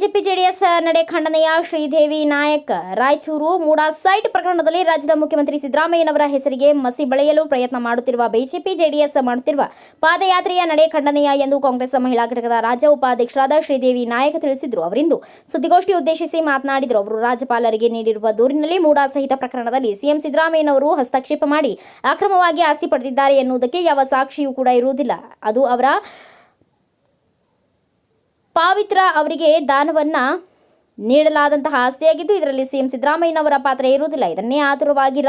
JDS ನಡೆ ಖಂಡನೆಯ Sridevi Nayak. Raichur MUDA site ಪ್ರಕರಣದಲ್ಲಿ ರಾಜ್ಯದ ಮುಖ್ಯಮಂತ್ರಿ ಸಿದ್ದರಾಮಯ್ಯನವರ ಹೆಸರಿಗೆ ಮಸಿ ಬಳಿಯಲು ಪ್ರಯತ್ನ ಮಾಡುತ್ತಿರುವ ಬಿಜೆಪಿ ಜೆಡಿಎಸ್ ಮಾಡುತ್ತಿರುವ ಪಾದಯಾತ್ರೆಯ ನಡೆ ಖಂಡನೆಯ ಎಂದು ಕಾಂಗ್ರೆಸ್ ಮಹಿಳಾ ಘಟಕದ ರಾಜ್ಯ ಉಪಾಧ್ಯಕ್ಷರಾದ ಶ್ರೀದೇವಿ ನಾಯಕ್ ತಿಳಿಸಿದರು. ಅವರಿಂದು ಸುದ್ದಿಗೋಷ್ಠಿ ಉದ್ದೇಶಿಸಿ ಮಾತನಾಡಿದರು ಅವರು. ರಾಜ್ಯಪಾಲರಿಗೆ ನೀಡಿರುವ ದೂರಿನಲ್ಲಿ ಮೂಡಾ ಸಹಿತ ಪ್ರಕರಣದಲ್ಲಿ ಸಿಎಂ ಸಿದ್ದರಾಮಯ್ಯನವರು ಹಸ್ತಕ್ಷೇಪ ಮಾಡಿ ಅಕ್ರಮವಾಗಿ ಆಸ್ತಿ ಪಡೆದಿದ್ದಾರೆ ಎನ್ನುವುದಕ್ಕೆ ಯಾವ ಸಾಕ್ಷಿಯೂ ಕೂಡ ಇರುವುದಿಲ್ಲ. ಅದು ಅವರ ಪಾವಿತ್ರ ಅವರಿಗೆ ದಾನವನ್ನ ನೀಡಲಾದಂತಹ ಆಸ್ತಿಯಾಗಿದ್ದು ಇದರಲ್ಲಿ ಸಿಎಂ ಸಿದ್ದರಾಮಯ್ಯನವರ ಪಾತ್ರ ಇರುವುದಿಲ್ಲ. ಇದನ್ನೇ ಆತುರವಾಗಿ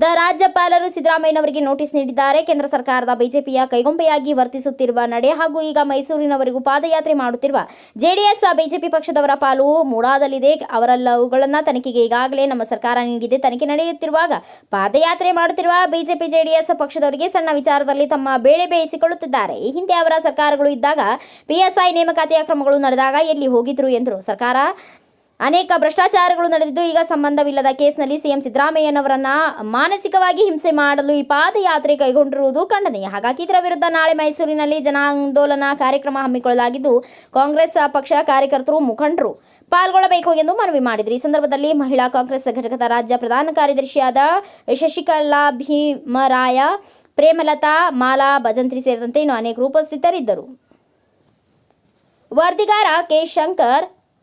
ರಾಜ್ಯದ ರಾಜ್ಯಪಾಲರು ಸಿದ್ದರಾಮಯ್ಯನವರಿಗೆ ನೋಟಿಸ್ ನೀಡಿದ್ದಾರೆ. ಕೇಂದ್ರ ಸರ್ಕಾರದ ಬಿಜೆಪಿಯ ಕೈಗೊಂಬೆಯಾಗಿ ವರ್ತಿಸುತ್ತಿರುವ ನಡೆ ಹಾಗೂ ಈಗ ಮೈಸೂರಿನವರೆಗೂ ಪಾದಯಾತ್ರೆ ಮಾಡುತ್ತಿರುವ ಜೆಡಿಎಸ್ ಬಿಜೆಪಿ ಪಕ್ಷದವರ ಪಾಲು ಮೂಡಾದಲ್ಲಿದೆ. ಅವರೆಲ್ಲವುಗಳನ್ನು ತನಿಖೆಗೆ ಈಗಾಗಲೇ ನಮ್ಮ ಸರ್ಕಾರ ನೀಡಿದೆ. ತನಿಖೆ ನಡೆಯುತ್ತಿರುವಾಗ ಪಾದಯಾತ್ರೆ ಮಾಡುತ್ತಿರುವ ಬಿಜೆಪಿ, ಜೆಡಿಎಸ್ ಪಕ್ಷದವರಿಗೆ ಸಣ್ಣ ವಿಚಾರದಲ್ಲಿ ತಮ್ಮ ಬೇಳೆ ಬೇಯಿಸಿಕೊಳ್ಳುತ್ತಿದ್ದಾರೆ. ಈ ಹಿಂದೆ ಅವರ ಸರ್ಕಾರಗಳು ಇದ್ದಾಗ ಪಿಎಸ್ಐ ನೇಮಕಾತಿಯ ಕ್ರಮಗಳು ನಡೆದಾಗ ಎಲ್ಲಿ ಹೋಗಿದ್ರು ಎಂದರು. ಸರ್ಕಾರ ಅನೇಕ ಭ್ರಷ್ಟಾಚಾರಗಳು ನಡೆದಿದ್ದು ಈಗ ಸಂಬಂಧವಿಲ್ಲದ ಕೇಸ್ನಲ್ಲಿ ಸಿಎಂ ಸಿದ್ದರಾಮಯ್ಯನವರನ್ನ ಮಾನಸಿಕವಾಗಿ ಹಿಂಸೆ ಮಾಡಲು ಈ ಪಾದಯಾತ್ರೆ ಕೈಗೊಂಡಿರುವುದು ಖಂಡನೀಯ. ಹಾಗಾಗಿ ಇದರ ವಿರುದ್ಧ ನಾಳೆ ಮೈಸೂರಿನಲ್ಲಿ ಜನಾಂದೋಲನ ಕಾರ್ಯಕ್ರಮ ಹಮ್ಮಿಕೊಳ್ಳಲಾಗಿದ್ದು, ಕಾಂಗ್ರೆಸ್ ಪಕ್ಷ ಕಾರ್ಯಕರ್ತರು, ಮುಖಂಡರು ಪಾಲ್ಗೊಳ್ಳಬೇಕು ಎಂದು ಮನವಿ ಮಾಡಿದರು. ಈ ಸಂದರ್ಭದಲ್ಲಿ ಮಹಿಳಾ ಕಾಂಗ್ರೆಸ್ ಘಟಕದ ರಾಜ್ಯ ಪ್ರಧಾನ ಕಾರ್ಯದರ್ಶಿಯಾದ ಶಶಿಕಲಾ ಭೀಮರಾಯ ಪ್ರೇಮಲತಾ, ಮಾಲಾ ಭಜಂತ್ರಿ ಸೇರಿದಂತೆ ಇನ್ನು ಅನೇಕರು ಉಪಸ್ಥಿತರಿದ್ದರು. ವರದಿಗಾರ ಕೆ. ಶಂಕರ್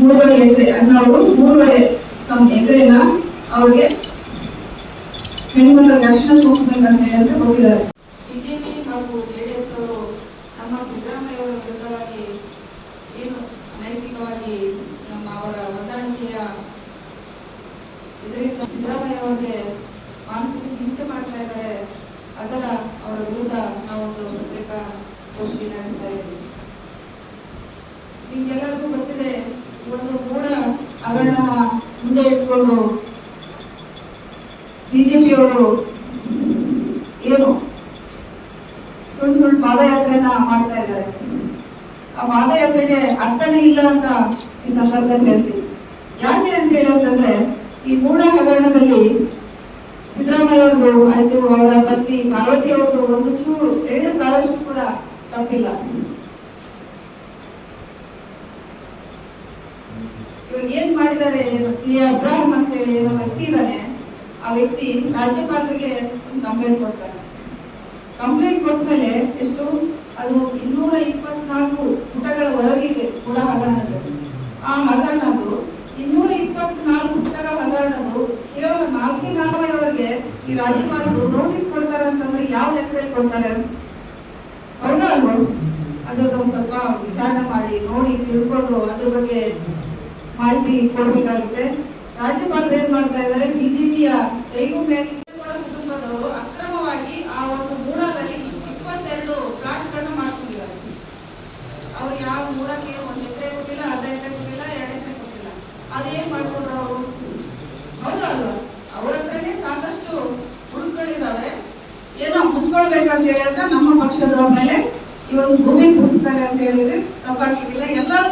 ಮೂರುವರೆ ಎಕರೆ ಅವರು ಮೂರುವರೆ ಸಮ ಎಕರೆನ ಅವ್ರಿಗೆ ಹೆಣ್ಮಕ್ಳಿಗೆ ಅರ್ಶನ ಸೂಕ್ಷ್ಮಬೇಕಂತ ಹೇಳಿ ಅಂತ ಕೊಟ್ಟಿದ್ದಾರೆ ಬಿಜೆಪಿ ಹಾಗೂ ಜೆಡಿಎಸ್ ಅವರು ನಮ್ಮ ಸಿದ್ದರಾಮಯ್ಯ ಅವರ ವಿರುದ್ಧವಾಗಿ ಏನು ನೈತಿಕವಾಗಿ ನಮ್ಮ ಅವರ ಹೊಂದಾಣಿಕೆಯ ಇದರಿಂದ ಸಿದ್ದರಾಮಯ್ಯ ಅವರಿಗೆ ಮಾನಸಿಕ ಹಿಂಸೆ ಮಾಡ್ತಾ ಇದ್ದಾರೆ, ಅದರ ಅವರ ವಿರುದ್ಧ ನಾವೊಂದು ಪತ್ರಿಕಾ ಗೋಷ್ಠಿ ನಡೆಸ್ತಾ ಇದ್ದೀವಿ. ನಿಮ್ಗೆಲ್ಲರಿಗೂ ಹಗರಣನ ಮುಂದೆ ಇಟ್ಕೊಂಡು ಬಿಜೆಪಿಯವರು ಏನು ಸುಳ್ಳು ಸುಳ್ಳು ಪಾದಯಾತ್ರೆಯನ್ನ ಮಾಡ್ತಾ ಇದ್ದಾರೆ. ಆ ಪಾದಯಾತ್ರೆಗೆ ಅರ್ಥನೇ ಇಲ್ಲ ಅಂತ ಈ ಸಂದರ್ಭದಲ್ಲಿ ಹೇಳ್ತೀವಿ ಯಾಕೆ ಅಂತ ಹೇಳಿ ಅಂತಂದ್ರೆ ಈ ಮೂಢ ಹಗರಣದಲ್ಲಿ ಸಿದ್ದರಾಮಯ್ಯ ಅವರು ಆಯ್ತು, ಅವರ ಪತ್ನಿ ಪಾರ್ವತಿ ಅವರು ಒಂದು ಚೂರು ಹೇಳ ಕಾಲಷ್ಟು ಕೂಡ ತಪ್ಪಿಲ್ಲ. ಇವಾಗ ಏನ್ ಮಾಡಿದ್ದಾರೆ ಸಿ ಅಬ್ರಾಹಂ ಅಂತ ಹೇಳಿ ಏನೋ ವ್ಯಕ್ತಿ ಇದ್ದಾನೆ ಆ ವ್ಯಕ್ತಿ ರಾಜ್ಯಪಾಲರಿಗೆ ಒಂದು ಕಂಪ್ಲೇಂಟ್ ಕೊಡ್ತಾನೆ. ಕಂಪ್ಲೇಂಟ್ ಕೊಟ್ಮೇಲೆ ಎಷ್ಟು? ಅದು ಇನ್ನೂರ ಇಪ್ಪತ್ನಾಲ್ಕು ಪುಟಗಳ ಹೊರಗಿದೆ ಕೂಡ ಹಗರಣದು. ಆ ಹಗರಣದು ಇನ್ನೂರ ಇಪ್ಪತ್ನಾಲ್ಕು ಪುಟಗಳ ಹಗರಣದು ಕೇವಲ ನಾಲ್ಕೇ ನಾಲ್ವರೆಗೆ ಈ ರಾಜ್ಯಪಾಲರು ನೋಟಿಸ್ ಕೊಡ್ತಾರೆ ಅಂತಂದ್ರೆ ಯಾವ ಲೆಕ್ಕದಲ್ಲಿ ಕೊಡ್ತಾರೆ? ಹೌದಾ ಅಲ್ವಾ ಅದ್ರದ್ದು ಒಂದು ಸ್ವಲ್ಪ ವಿಚಾರಣೆ ಮಾಡಿ, ನೋಡಿ, ತಿಳ್ಕೊಂಡು ಅದ್ರ ಬಗ್ಗೆ ಮಾಹಿತಿ ಕೊಡ್ಬೇಕಾಗುತ್ತೆ. ರಾಜ್ಯಪಾಲರು ಏನ್ ಮಾಡ್ತಾ ಇದ್ದಾರೆ ಬಿಜೆಪಿಯ ಕೈಗೊಂಬೆಯಾಗಿ ಕುಟುಂಬದವರು ಅಕ್ರಮವಾಗಿ ಆ ಒಂದು ಮೂಡದಲ್ಲಿ ಇಪ್ಪತ್ತೆರಡು ಪ್ಲಾಟ್ಗಳನ್ನು ಮಾಡ್ಕೊಂಡಿದ್ದಾರೆ. ಅವ್ರು ಯಾವ ಮೂಡಕ್ಕೆ ಒಂದ್ ಎಕರೆ ಕೊಟ್ಟಿಲ್ಲ, ಅರ್ಧ ಎಕರೆ ಕೊಟ್ಟಿಲ್ಲ, ಎರಡು ಎಕರೆ ಕೊಟ್ಟಿಲ್ಲ. ಅದೇನ್ ಮಾಡ್ಕೊಂಡ್ರು ಅವರು? ಹೌದಾ ಅವ್ರ ಹತ್ರನೇ ಸಾಕಷ್ಟು ಹುಡುಕಗಳಿದಾವೆ. ಏನೋ ಮುಚ್ಕೊಳ್ಬೇಕಂತ ಹೇಳಿ ಅಂತ ನಮ್ಮ ಪಕ್ಷದವ್ರ ಮೇಲೆ ಈ ಭೂಮಿ ಕೊಡಿಸ್ತಾರೆ ಅಂತ ಹೇಳಿದ್ರೆ ತಪ್ಪಾಗ್ಲಿಕ್ಕಿಲ್ಲ. ಎಲ್ಲರೂ